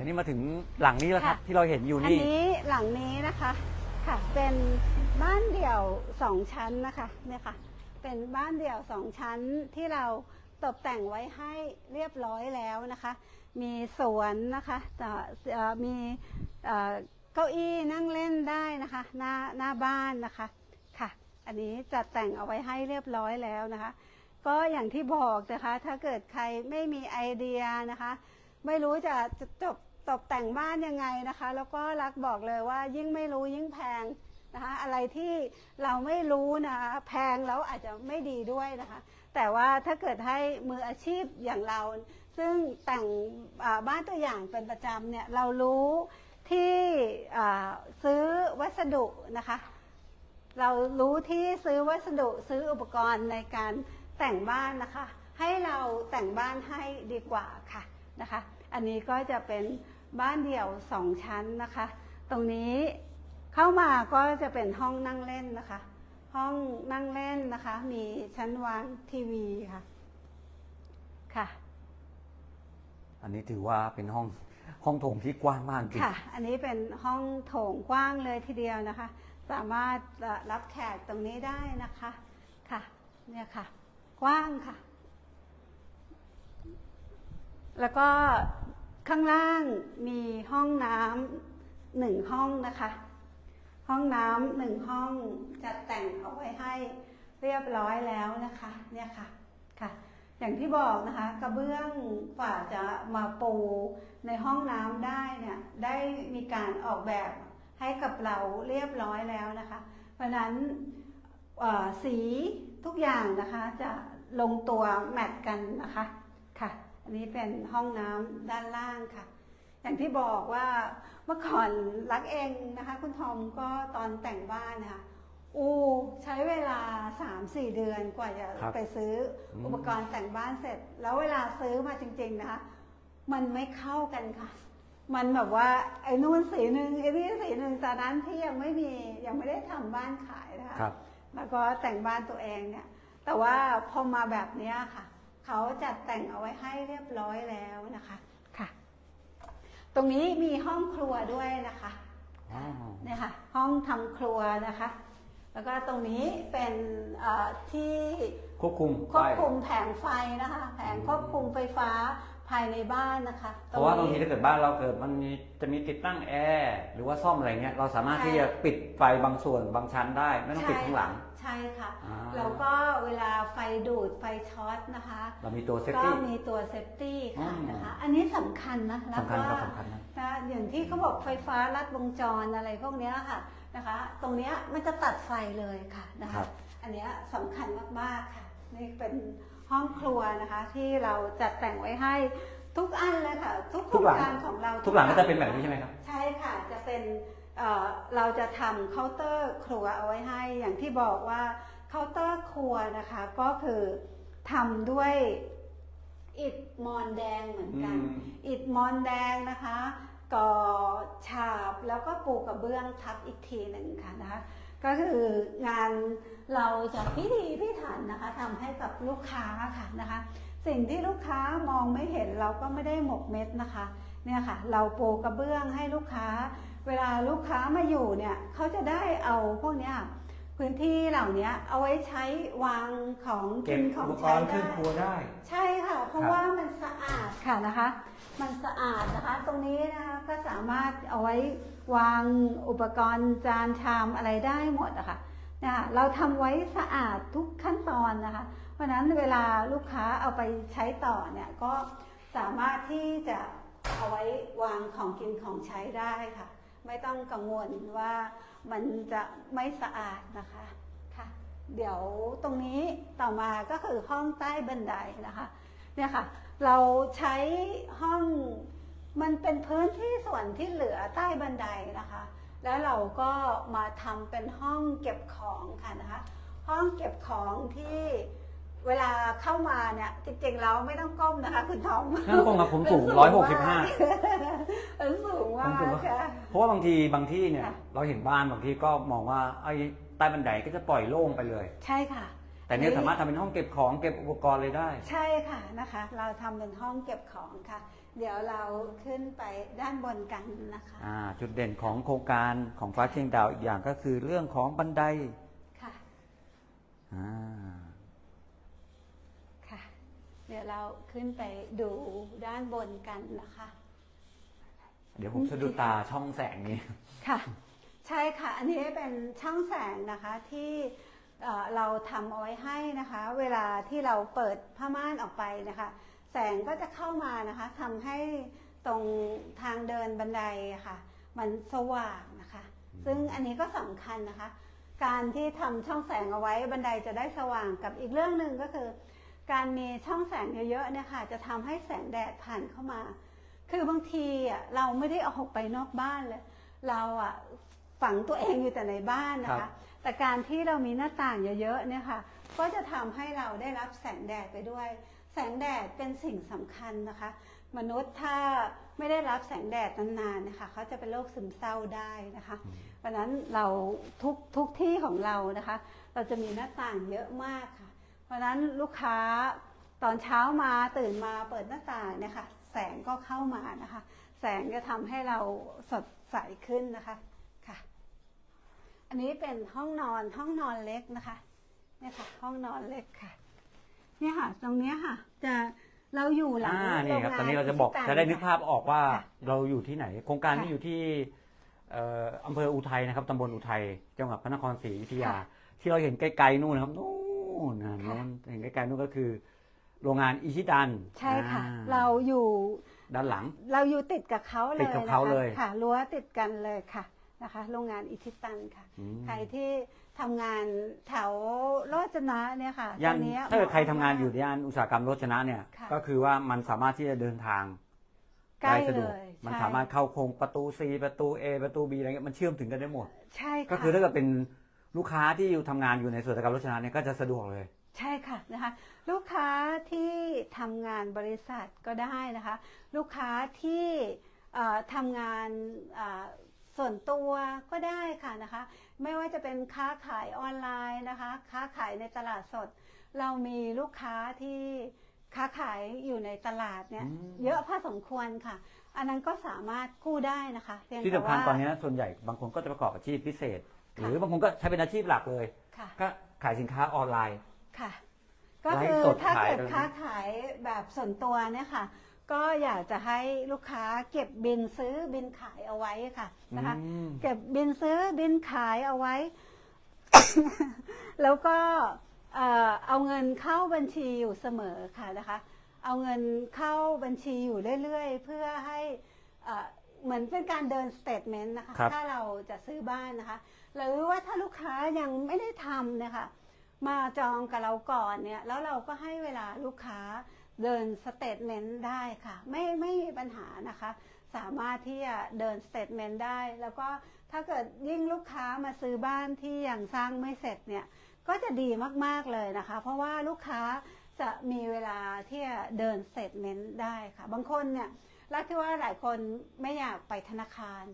ทีนี้มาถึงหลังนี้แล้วครับ ค่ะ ที่เราเห็นอยู่อันนี่ นี้หลังนี้นะคะค่ะ เป็นบ้านเดี่ยวสองชั้นนะคะเนี่ยค่ะ เป็นบ้านเดี่ยวสองชั้นที่เราตกแต่งไว้ให้เรียบร้อยแล้วนะคะ มีสวนนะคะเอ่อเอ่อมีเอ่อเก้าอี้นั่งเล่นได้นะคะหน้าหน้าบ้านนะคะค่ะ อันนี้จัดแต่งเอาไว้ให้เรียบร้อยแล้วนะคะ ก็อย่างที่บอกนะคะ ถ้าเกิดใครไม่มีไอเดียนะคะ ไม่รู้จะจะจบ ตกแต่งบ้านยังไงนะคะ แล้วก็รักบอกเลยว่ายิ่งไม่รู้ยิ่งแพงนะคะอะไรที่เราไม่รู้นะคะแพงแล้วอาจจะไม่ดีด้วยนะคะ แต่ว่าถ้าเกิดให้มืออาชีพอย่างเรา ซึ่งแต่งบ้านตัวอย่างเป็นประจำเนี่ยเรารู้ที่ซื้อวัสดุนะคะ เรารู้ที่ซื้อวัสดุซื้ออุปกรณ์ในการแต่งบ้านนะคะ ให้เราแต่งบ้านให้ดีกว่าค่ะนะคะ อันนี้ก็จะเป็น บ้านเดี่ยวสองชั้นนะคะ ตรงนี้เข้ามาก็จะเป็นห้องนั่งเล่นนะคะ ห้องนั่งเล่นนะคะ มีชั้นวางทีวีค่ะค่ะ อันนี้ถือว่าเป็นห้องห้องโถงที่กว้างมากจริงค่ะ อันนี้เป็นห้องโถงกว้างเลยทีเดียวนะคะ สามารถเอ่อรับแขกตรงนี้ได้นะคะค่ะ เนี่ยค่ะ กว้างค่ะ แล้วก็ ข้างล่างมีห้องน้ำหนึ่งห้องนะคะ ห้องน้ำหนึ่งห้องจัดแต่งเอาไว้ให้เรียบร้อยแล้วนะคะเนี่ยค่ะค่ะ อย่างที่บอกนะคะ กระเบื้องกว่าจะมาปูในห้องน้ำได้เนี่ยได้มีการออกแบบให้กับเราเรียบร้อยแล้วนะคะ เพราะนั้นสีทุกอย่างนะคะจะลงตัวแมทกันนะคะค่ะ นนี้เป็นห้องน้ำด้านล่างค่ะ อย่างที่บอกว่าเมื่อก่อนรักเองนะคะ คุณทอมก็ตอนแต่งบ้านนะคะอูใช้เวลา 3-4 เดือนกว่าจะครับไปซื้ออมอุปกรณ์แต่งบ้านเสร็จ แล้วเวลาซื้อมาจริง ๆนะคะ มันไม่เข้ากันค่ะ มันแบบว่าไอ้นู่นสีหนึ่งไอ้นี่สีหนึ่งตอนนั้นที่ยังไม่มียังไม่ได้ทำบ้านขายนะคะครับแล้วก็แต่งบ้านตัวเองเนี่ย แต่ว่าพอมาแบบเนี้ยค่ะ เขาจัดแต่งเอาไว้ให้เรียบร้อยแล้วนะคะค่ะ ตรงนี้มีห้องครัวด้วยนะคะอ๋อเนี่ยค่ะ ห้องทำครัวนะคะ แล้วก็ตรงนี้เป็นเอ่อที่ควบคุมควบไฟคุมแผงไฟนะคะ แผงควบคุมไฟฟ้า ภายในบ้านนะคะเพราะว่าบางทีถ้าเกิดบ้านเราเกิดมันมีจะมีติดตั้งแอร์หรือว่าซ่อมอะไรเงี้ยเราสามารถที่จะปิดไฟบางส่วนบางชั้นได้ ไม่ต้องปิดข้างหลัง ใช่ค่ะอ่าแล้วก็เวลาไฟดูดไฟช็อตนะคะ เรามีตัวเซฟก็ตี้มีตัวเซฟตี้ค่ะอืมนะคะ อันนี้สำคัญนะสำคัญครับว่าสำคัญนะนะอย่างที่เขาบอกไฟฟ้าลัดวงจรอะไรพวกเนี้ยค่ะนะคะ ตรงเนี้ยมันจะตัดไฟเลยค่ะนะครัคะบอันเนี้ยสำคัญมากๆค่ะนี่เป็น ห้องครัวนะคะ ที่เราจัดแต่งไว้ให้ทุกอันเลยค่ะ ทุกโคทุรกงหลัง การของเราทุกหลังก็จะเป็นแบบนี้ใช่ไหมครับ ใช่ค่ะจะเป็นเอ่อเราจะทำเคาน์เตอร์ครัวเอาไว้ให้ อย่างที่บอกว่าเคาน์เตอร์ครัวนะคะ ก็คือทำด้วยอิฐมอนแดงเหมือนกัน อืม อิฐมอนแดงนะคะก่อฉาบแล้วก็ปูกระเบื้องทับอีกทีหนึ่งค่ะนะคะ ก็คืองานเราจะพิถีพิถันนะคะทำให้กับลูกค้าค่ะนะคะ สิ่งที่ลูกค้ามองไม่เห็นเราก็ไม่ได้หมกเม็ดนะคะเนี่ยค่ะ เราโปกระเบื้องให้ลูกค้า เวลาลูกค้ามาอยู่เนี่ยเขาจะได้เอาพวกเนี้ย พื้นที่เหล่านี้เอาไว้ใช้วางของเก็กิบนขออุงปกใช้รณ์เครื่องได้ ครัวได้ ใช่ค่ะ เพราะครับ ว่ามันสะอาดค่ะนะคะ มันสะอาดนะคะ ตรงนี้นะคะก็สามารถเอาไว้วางอุปกรณ์จานชามอะไรได้หมดอะค่ะนะคะเราทำไว้สะอาดทุกขั้นตอนนะคะ เพราะฉะนั้นเวลาลูกค้าเอาไปใช้ต่อเนี่ยก็สามารถที่จะเอาไว้วางของกินของใช้ได้ค่ะ ไม่ต้องกังวลว่า มันจะไม่สะอาดนะคะค่ะเดี๋ยวตรงนี้ต่อมาก็คือห้องใต้บันไดนะคะเนี่ยค่ะ เราใช้ห้องมันเป็นพื้นที่ส่วนที่เหลือใต้บันไดนะคะ แล้วเราก็มาทำเป็นห้องเก็บของค่ะนะคะ ห้องเก็บของที่ เวลาเข้ามาเนี่ยจริงๆเราไม่ต้องก้มนะคะ คุณทอมนั่นคงกับผมสูงมัน165มันสูงมาผมถือว่าก ค่ะ เพราะว่าบางทีบางที่เนี่ย ค่ะ เราเห็นบ้านบางที่ก็มองว่าไอ้ใต้บันไดก็จะปล่อยโล่งไปเลย ใช่ค่ะ แต่เนี้ยสามารถทำเป็นห้องเก็บของเก็บอุปกรณ์เลยได้ ใช่ค่ะนะคะ เราทำเป็นห้องเก็บของค่ะ เดี๋ยวเราขึ้นไปด้านบนกันนะคะอ่าจุดเด่นของโครงการของฟ้าเชียงดาวอีกอย่างก็คือเรื่องของบันไดค่ะ อ่าค่ะ เดี๋ยวเราขึ้นไปดูด้านบนกันนะคะ เดี๋ยวผมสะดุดตาช่องแสงนี้ ค่ะ ใช่ค่ะ อันนี้เป็นช่องแสงนะคะที่เอ่อเราทำเอาไว้ให้นะคะ เวลาที่เราเปิดผ้าม่านออกไปนะคะ แสงก็จะเข้ามานะคะทำให้ตรงทางเดินบันไดอะค่ะ มันสว่างนะคะ ซึ่งอันนี้ก็สำคัญนะคะ การที่ทำช่องแสงเอาไว้บันไดจะได้สว่างกับอีกเรื่องหนึ่งก็คือ การมีช่องแสงเยอะๆเนี่ยค่ะจะทำให้แสงแดดผ่านเข้ามา คือบางทีอะเราไม่ได้ออกไปนอกบ้านเลย เราอะฝังตัวเองอยู่แต่ในบ้านนะครัคะบแต่การที่เรามีหน้าต่างเยอะๆเนี่ยค่ะ ก็จะทำให้เราได้รับแสงแดดไปด้วย แสงแดดเป็นสิ่งสำคัญนะคะ มนุษย์ถ้าไม่ได้รับแสงแดดนานๆนะคะเขาจะเป็นโรคซึมเศร้าได้นะคะเพราะฉะนั้นเราทุกทุกที่ของเรานะคะ เราจะมีหน้าต่างเยอะมากค่ะเพ ราะฉะนั้นลูกค้าตอนเช้ามาตื่นมาเปิดหน้าต่างเนี่ยค่ะ แสงก็เข้ามานะคะ แสงจะทำให้เราสดใสขึ้นนะคะค่ะ อันนี้เป็นห้องนอนห้องนอนเล็กนะคะเนี่ยค่ะ ห้องนอนเล็กค่ะ เนี่ยค่ะ ตรงเนี้ยค่ะ จะเราอยู่หลังอ่านี่ครับ โงงตอนนี้เราจะบอกที่จะได้นึกภาพออกว่าค่ะเราอยู่ที่ไหน โครงการนี้ค่ะอยู่ที่เอ่ออำเภออุทัยนะครับตำบลอุทัยจังหวัดพระนครศรีอยุธยาค่ะที่เราเห็นไกลๆนู่นนะครับนู่น นะค่ะนู่นเห็นไกลๆนู่นก็คือ โรงงานอิชิดัน ใช่ค่ะอ่เราอยู่ด้านหลัง เราอยู่ติดกับเขาเลยติดกับเขาเลยนะคะค่ะรั้วติดกันเลยค่ะนะคะ โรงงานอิทิตันค่ะอืมใครที่ทำงานแถวโรจนะเนี่ยค่ะย่านตรงนี้ถ้าเกิดใครทำงานเหมะอยู่ย่านอุตสาหกรรมรถชนะเนี่ยค่ะก็คือว่ามันสามารถที่จะเดินทางใกล้ได้สะดวกเลยมันใช่สามารถเข้าโครงประตู C ประตู A ประตู B อะไรเงี้ยมันเชื่อมถึงกันได้หมด ใช่ค่ะก็คือถ้าเกิดเป็น ลูกค้าที่อยู่ทำงานอยู่ในส่วนราชการรถชนะเนี่ยก็จะสะดวกเลย ใช่ค่ะนะคะลูกค้าที่ทำงานบริษัทก็ได้นะคะ ลูกค้าที่เอ่อทำงานเอ่อส่วนตัวก็ได้ค่ะนะคะ ไม่ว่าจะเป็นค้าขายออนไลน์นะคะ ค้าขายในตลาดสด เรามีลูกค้าที่ค้าขายอยู่ในตลาดเนี่ยอืม เยอะพอสมควรค่ะ อันนั้นก็สามารถกู้ได้นะคะเพียงที่แต่สำคัญว่า ตอนนี้ส่วนใหญ่บางคนก็จะประกอบอาชีพพิเศษค่ะ หรือบางคนก็ใช้เป็นอาชีพหลักเลย ค่ะ ก็ขายสินค้าออนไลน์ ค่ะ ก็ไลฟ์คือสดถ้าขายเกิดเลยค้าขายแบบส่วนตัวเนี่ยค่ะ ก็อยากจะให้ลูกค้าเก็บบินซื้อบินขายเอาไว้ค่ะนะคะ อืม เก็บบินซื้อบินขายเอาไว้ แล้วก็เอ่อเอาเงินเข้าบัญชีอยู่เสมอค่ะนะคะ เอาเงินเข้าบัญชีอยู่เรื่อยๆ เพื่อให้เอ่อ เหมือนเป็นการเดินสเตทเมนต์นะคะ ครับ ถ้าเราจะซื้อบ้านนะคะ หรือว่าถ้าลูกค้ายังไม่ได้ทำเนี่ยค่ะ มาจองกับเราก่อนเนี่ย แล้วเราก็ให้เวลาลูกค้าเดินสเตทเมนต์ได้ค่ะ ไม่ไม่มีปัญหานะคะ สามารถที่จะเดินสเตทเมนต์ได้ แล้วก็ถ้าเกิดยิ่งลูกค้ามาซื้อบ้านที่ยังสร้างไม่เสร็จเนี่ย ก็จะดีมากๆเลยนะคะ เพราะว่าลูกค้าจะมีเวลาที่จะเดินสเตทเมนต์ได้ค่ะ บางคนเนี่ย รักที่ว่าหลายคนไม่อยากไปธนาคาร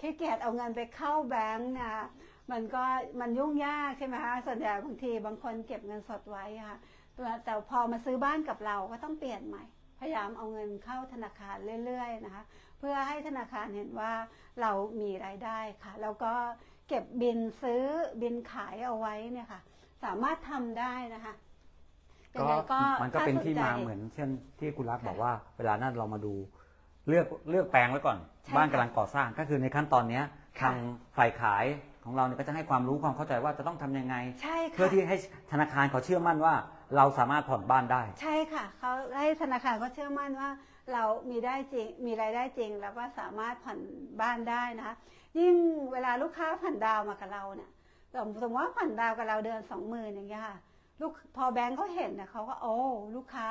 ขี้เกียจเอาเงินไปเข้าแบงก์นะมันก็มันยุ่งยากใช่ไหมคะส่วนใหญ่บางทีบางคนเก็บเงินสดไว้อะค่ะแต่พอมาซื้อบ้านกับเราก็ต้องเปลี่ยนใหม่ พยายามเอาเงินเข้าธนาคารเรื่อยๆนะคะ เพื่อให้ธนาคารเห็นว่าเรามีรายได้ค่ะ แล้วก็เก็บบินซื้อบินขายเอาไว้เนี่ยค่ะ สามารถทำได้นะคะยังไงก็มันก็ถ้เป็นที่สใจมาเหมือนเช่นที่คุณรักค่ะบอกว่าเวลานั้นเรามาดู เลือกเลือกแปลงไว้ก่อน ใช่บ้านค่ะกำลังก่อสร้างก็คือในขั้นตอนเนี้ยค่ะ ทางฝ่ายขายของเราเนี่ยก็จะให้ความรู้ความเข้าใจว่าจะต้องทำยังไง ใช่ค่ะ เพื่อที่ให้ธนาคารเขาเชื่อมั่นว่า เราสามารถผ่อนบ้านได้ ใช่ค่ะเขาให้ธนาคารก็เชื่อมั่นว่า เรามีได้จริงมีรายได้จริง แล้วก็สามารถผ่อนบ้านได้นะคะยิ่งเวลาลูกค้าผ่อนดาวมากับเราเนี่ยสมสมมติว่าผ่อนดาวกับเราเดือนสองหมื่นอย่างเงี้ยค่ะ ลูกพอแบงก์เขาเห็นเนี่ยเขาก็โอ้ลูกค้า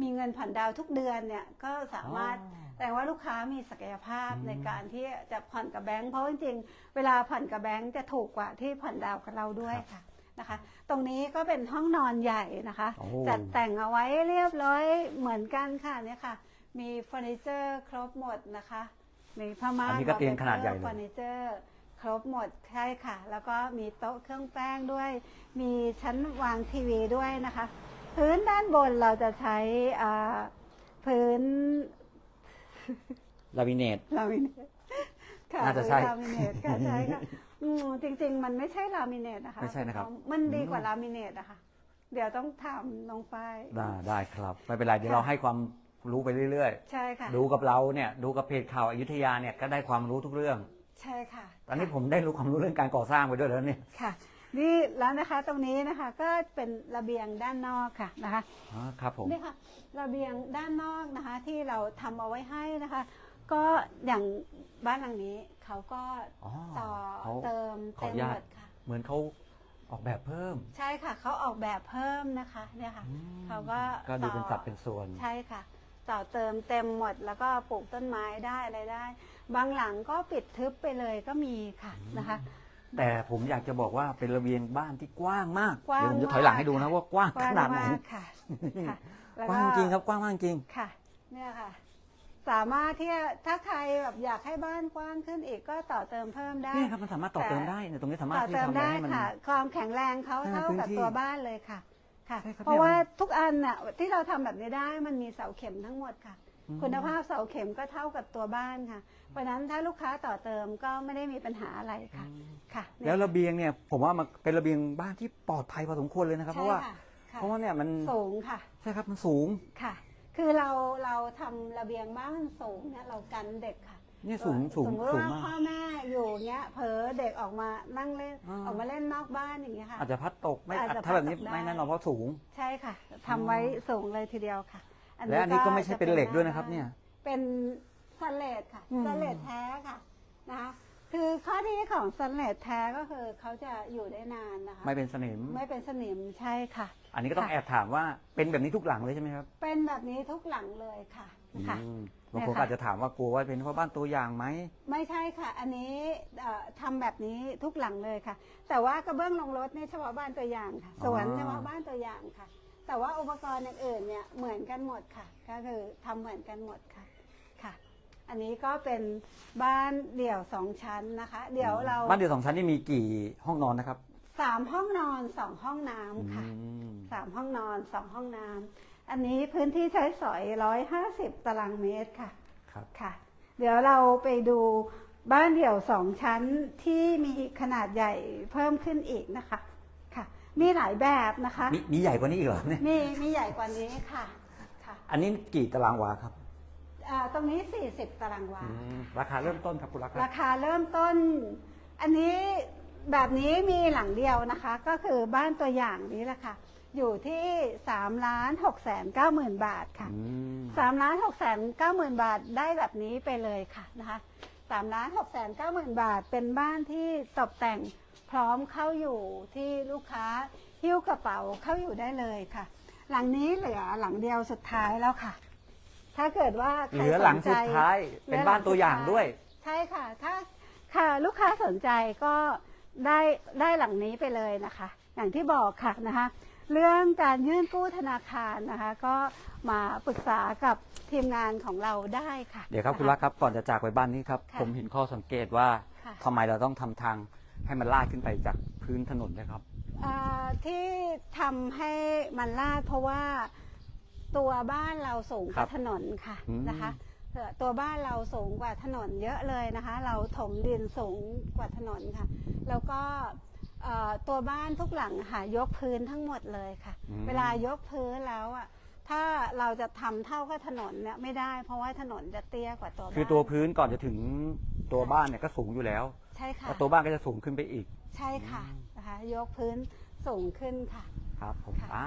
มีเงินผ่อนดาวทุกเดือนเนี่ยก็สามารถอ๋อแสดงว่าลูกค้ามีศักยภาพอืมในการที่จะผ่อนกับแบงก์เพราะจริงๆเวลาผ่อนกับแบงก์จะถูกกว่าที่ผ่อนดาวกับเราด้วยค่ะนะคะ ตรงนี้ก็เป็นห้องนอนใหญ่นะคะโอ้จัดแต่งเอาไว้เรียบร้อยเหมือนกันค่ะเนี่ยค่ะ มีเฟอร์นิเจอร์ครบหมดนะคะมีผ้าม่านอันนี้ก็เตียงขนาดใหญ่เลยเฟอร์นิเจอร์ค รบหมดใช่ค่ะ แล้วก็มีโต๊ะเครื่องแป้งด้วย มีชั้นวางทีวีด้วยนะคะ พื้นด้านบนเราจะใช้อ่าพื้นลามิเนตลามิเนตค่ะน่าจะใช่ลามิเนตค่ะใช่ค่ะอืมจริง ๆ มันไม่ใช่ลามิเนตนะคะไม่ใช่นะครับ มันดีกว่าลามิเนตนะคะเดี๋ยวต้องถามน้องฝ้ายได้ได้ครับ ไม่เป็นไรเดี๋ยวค่ะเราให้ความรู้ไปเรื่อยใช่ค่ะๆดูกับเราเนี่ย ดูกับเพจข่าวอยุธยาเนี่ยก็ได้ความรู้ทุกเรื่อง ใช่ค่ะตอนนี้ผมได้รู้ความรู้เรื่องการก่อสร้างไปด้วยแล้วเนี่ยค่ะ นี่แล้วนะคะตรงนี้นะคะก็เป็นระเบียงด้านนอกค่ะนะคะอ๋อครับผมนี่ค่ะระเบียงด้านนอกนะคะ ที่เราทำเอาไว้ให้นะคะ ก็อย่างบ้านหลังนี้เขาก็อ๋อต่อเขาเติมขอเต็อมนุญาหมตดค่ะ เหมือนเขาออกแบบเพิ่ม ใช่ค่ะเขาออกแบบเพิ่มนะคะเนี่ยค่ะอืมเขาก็ก็ดูเป็นต่อสัดเป็นส่วนใช่ค่ะ ต่อเติมเต็มหมดแล้วก็ปลูกต้นไม้ได้อะไรได้ บางหลังก็ปิดทึบไปเลยก็มีค่ะนะคะ แต่ผมอยากจะบอกว่าเป็นระเบียงบ้านที่กว้างมากกว้างเดี๋ยวผมจะถอยหลังให้ดูนะมากว่ากว้างกว้ขนาดไหนมกค่ะค่ะแล้วกว้างจริงครับกว้างมากจริงค่ะ เนี่ยค่ะ สามารถที่จะถ้าใครแบบอยากให้บ้านกว้างขึ้นอีกก็ต่อเติมเพิ่มได้นี่ครับมันสามารถต่อเติมได้เนี่ยตรงนี้สามารถต่อที่เติมทำอะไรได้ให้มันค่ะ ความแข็งแรงเขาให้มันเท่ากับพื้นที่ตัวบ้านเลยค่ะ ค่ะ ใช่ครับเพราะว่าเนี่ยทุกอันน่ะที่เราทำแบบนี้ได้มันมีเสาเข็มทั้งหมดค่ะ อืม คุณภาพเสาเข็มก็เท่ากับตัวบ้านค่ะ เพราะฉะนั้นถ้าลูกค้าต่อเติมก็ไม่ได้มีปัญหาอะไรค่ะค่ะเนี่ยแล้วระเบียงเนี่ยผมว่ามันเป็นระเบียงบ้านที่ปลอดภัยพอสมควรเลยนะครับ เพใช่ราะว่าค่ะค่ะเพราะว่าเนี่ยมันสูงค่ะ ใช่ครับมันสูง ค่ะ คือเราเราทำระเบียงบ้านสูงเนี่ยเรากันเด็กค่ะเนี่ยสูงสูงสมมติสูงว่ามาพ่อกแม่อยู่เงี้ยเผลอเด็กออกมานั่งเล่นอ่า ออกมาเล่นนอกบ้านอย่างเงี้ยค่ะ อาจจะพัดตกไม่อาจจะถ้าแบบนี้พัดตกได้ ไม่แน่นอนเพราะสูง ใช่ค่ะทำไว้สูงเลยทีเดียวค่ะและอันนี้ก็ไม่ใช่เป็นเหล็กด้วยนะครับจเนี่ย เป็นสแลดค่ะอืม สแลดแท้ค่ะนะคะ คือข้อดีของสแลดแท้ก็คือเขาจะอยู่ได้นานนะคะ ไม่เป็นสนิม ไม่เป็นสนิมใช่ค่ะ อันนี้ก็ต้องค่ะ แอบถามว่าเป็นแบบนี้ทุกหลังเลยใช่ไหมครับเป็นแบบนี้ทุกหลังเลยค่ะค่ะ อืมบางคนเนี่ยค่ะอาจจะถามว่ากลัวว่าเป็นเพราะบ้านตัวอย่างไหม ไม่ใช่ค่ะ อันนี้เอ่อทำแบบนี้ทุกหลังเลยค่ะ แต่ว่ากระเบื้องลงรถเนี่ยเฉพาะบ้านตัวอย่างค่ะสวนอ๋อเฉพาะบ้านตัวอย่างค่ะ แต่ว่าอุปกรณ์อย่างอื่นเนี่ยเหมือนกันหมดค่ะ ก็คือทำเหมือนกันหมดค่ะค่ะ อันนี้ก็เป็นบ้านเดี่ยวสองชั้นนะคะ เดี๋ยวเราบ้านเดียวสองชั้นนี่มีกี่ห้องนอนนะครับสามห้องนอนสองห้องน้ำค่ะอืมสามห้องนอนสองห้องน้ำอันนี้พื้นที่ใช้สอยร้อยห้าสิบตารางเมตรค่ะครับค่ะ เดี๋ยวเราไปดูบ้านเดี่ยวสองชั้นที่มีขนาดใหญ่เพิ่มขึ้นอีกนะคะค่ะ มีหลายแบบนะคะมีมีใหญ่กว่านี้อีกเหรอเนี่ยมีมีใหญ่กว่านี้ค่ะค่ะ อันนี้กี่ตารางวาครับ อ่าตรงนี้ 40 ตารางวา อืมราคาเริ่มต้นครับคุณรักครารับคาเริ่มต้น อันนี้แบบนี้มีหลังเดียวนะคะ ก็คือบ้านตัวอย่างนี้แหละค่ะ อยู่ที่3ล้าน6แสน9หมื่นบาทค่ะ อืมสามล้านหกแสนเก้าหมื่นบาทได้แบบนี้ไปเลยค่ะนะคะสามล้านหกแสนเก้าหมื่นบาทเป็นบ้านที่ตกแต่งพร้อมเข้าอยู่ที่ลูกค้าหิ้วกระเป๋าเข้าอยู่ได้เลยค่ะ หลังนี้เหลือหลังเดียวสุดท้ายแล้วค่ะ ถ้าเกิดว่าใคเหรลือหลังสนใจสุดท้ายหลืเป็นอหลับ้านตัวอย่างด้วย ใช่ค่ะ ถ้าค่ะลูกค้าสนใจก็ได้ได้หลังนี้ไปเลยนะคะ อย่างที่บอกค่ะนะคะ เรื่องการยื่นกู้ธนาคารนะคะ ก็มาปรึกษากับทีมงานของเราได้ค่ะเดี๋ยวครับนะะคุณรักครับก่อนจะจากไปบ้านนี้ครับ ค่ะผมเห็นข้อสังเกตว่าค่ะ ทำไมเราต้องทำทางให้มันลาดขึ้นไปจากพื้นถนนนะครับ อ่าที่ทำให้มันลาดเพราะว่า ตัวบ้านเราสูงกครัว่าบถนนค่ะอืมนะคะเอ่อตัวบ้านเราสูงกว่าถนนเยอะเลยนะคะ เราถมดินสูงกว่าถนนค่ะ แล้วก็เอ่อตัวบ้านทุกหลังค่ะยกพื้นทั้งหมดเลยค่ะอืมเวลายกพื้นแล้วอะถ้าเราจะทำเท่ากับถนนเนี่ยไม่ได้ เพราะว่าถนนจะเตี้ยกว่าตัวบ้านคือตัวพื้นก่อนจะถึงตัวบ้านเนี่ยก็สูงอยู่แล้วใช่ค่ะแล้วตัวบ้านก็จะสูงขึ้นไปอีก ใช่ค่ะนะคะยกพื้นสูงขึ้นค่ะ ครับผมค่ะอ่า